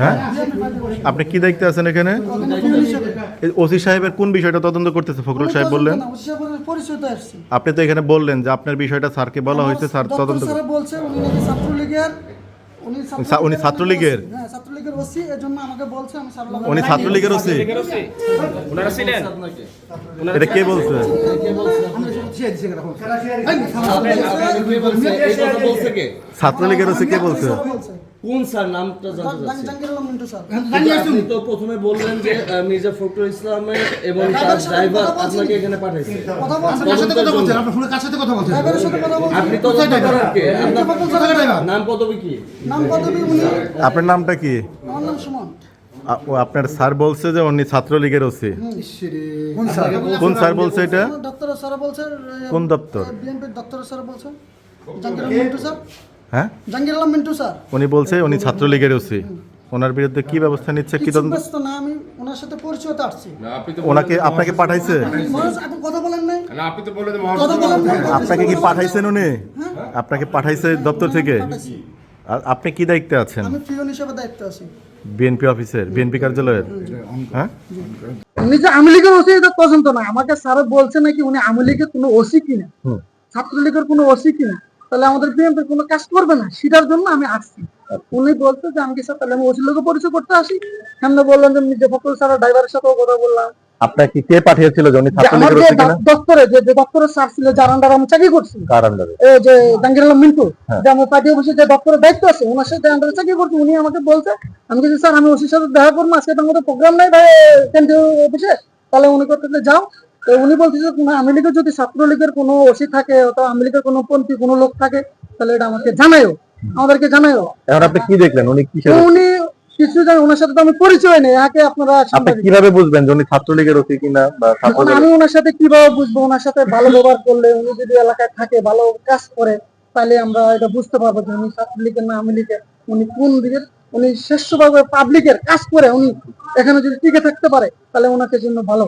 হ্যাঁ? আপনি কি দেখতে আছেন এখানে? ওসি সাহেবের কোন বিষয়টা তদন্ত করতেছে ফখরুল সাহেব বললেন? আপনি তো এখানে বললেন যে আপনার বিষয়টা স্যারকে বলা হয়েছে স্যার তদন্ত স্যার উনি ছাত্রলীগের উনি ছাত্রলীগের? হ্যাঁ ওসি এজন্য আমাকে বলছে আমি স্যার উনি ছাত্রলীগের ওসি? ছিলেন এটা কে বলছে? বলছে ছাত্রলীগের ওসি। কে? বলছে? বলছে। কোন স্যার নামটা জানতে চাচ্ছি তো প্রথমে বললেন যে মির্জা ফখরুল ইসলামের এবং তার ড্রাইভার আপনাকে এখানে পাঠাইছে কথা বলছে কার সাথে কথা বলছেন আপনার ফোনে কার সাথে কথা বলছেন ড্রাইভারের সাথে কথা বলছে আপনি আপনার নাম পদবি কি নাম পদবি উনি আপনার নামটা কি আপনার স্যার বলছে যে উনি ছাত্রলীগের ওসি কোন স্যার কোন বলছে এটা ডক্টর স্যার বলছে কোন দপ্তর স্যার বলছে হ্যাঁ? জাহাঙ্গীর আলম মিন্টু স্যার। উনি বলছে উনি ছাত্রলীগের ওসি। ওনার বিরুদ্ধে কি ব্যবস্থা নিচ্ছে কি তদন্ত ব্যস্ত না আমি ওনার সাথে পরিচয়তে আসছি। ওনাকে আপনাকে পাঠাইছে? এখন কথা বলেন নাই। না আপনি তো বললেন কথা বলেন নাই। আপনাকে কি পাঠাইছেন উনি? আপনাকে পাঠাইছে দপ্তর থেকে? আর আপনি কি দায়িত্বে আছেন? আমি পিওন হিসেবে দায়িত্ব আছি। বিএনপি অফিসের বিএনপি কার্যালয়ের? হ্যাঁ? নিজে আওয়ামী লীগের ওসি এটা পছন্দ না। আমাকে স্যার বলছে নাকি উনি আওয়ামী লীগের কোনো ওসি কিনা। ছাত্রলীগের কোনো ওসি কিনা? তাহলে আমাদের বিএনপির কোনো কাজ করবে না। সেটার জন্য আমি আসছি। উনি বলতো যে আমি স্যার তাহলে আমি ওসির লোকে পরিচয় করতে আসি? সামনে বললাম যে মির্জা ফখরুল স্যার ড্রাইভারের সাথেও কথা বললাম। আপনাকে কে পাঠিয়েছিল? যে উনি যে দপ্তরে যে যে দপ্তরের স্যার ছিল যার আন্ডারে আমি চাকরি করছি। কার আন্ডারে এই যে জাহাঙ্গীর মিন্টু হ্যাঁ। যে আমার পার্টি অফিসে যে দপ্তরের দায়িত্ব আছে ওনার সাথে আন্ডারে চাকরি করছি। উনি আমাকে বলছে আমি কিছু স্যার আমি ওসির সাথে দেখা করব আজকে তো আমাদের প্রোগ্রাম নাই ভাই কেন্দ্রীয় অফিসে তাহলে উনি করতে যাও। তো উনি বলতেছে আওয়ামী লীগের যদি ছাত্রলীগের কোনো ওসি থাকে অথবা লীগের কোনো পন্থী কোনো লোক থাকে তাহলে এটা আমাকে জানাইও আমাদেরকে জানাইও এখন আপনি কি দেখলেন? উনি তো উনি কিছু জানে ওনার সাথে তো আমি পরিচয় নেই আপনারা আপনি কীভাবে বুঝবেন যে উনি ছাত্রলীগের ওসি কিনা বা আমি ওনার সাথে কীভাবে বুঝব? ওনার সাথে ভালো ব্যবহার করলে উনি যদি এলাকায় থাকে ভালো কাজ করে তাহলে আমরা এটা বুঝতে পারব যে উনি ছাত্রলীগের না লীগের উনি কোন দিকের? উনি শ্রেষ্ঠভাবে পাবলিকের কাজ করে উনি এখানে যদি টিকে থাকতে পারে তাহলে ওনাকে জন্য ভালো।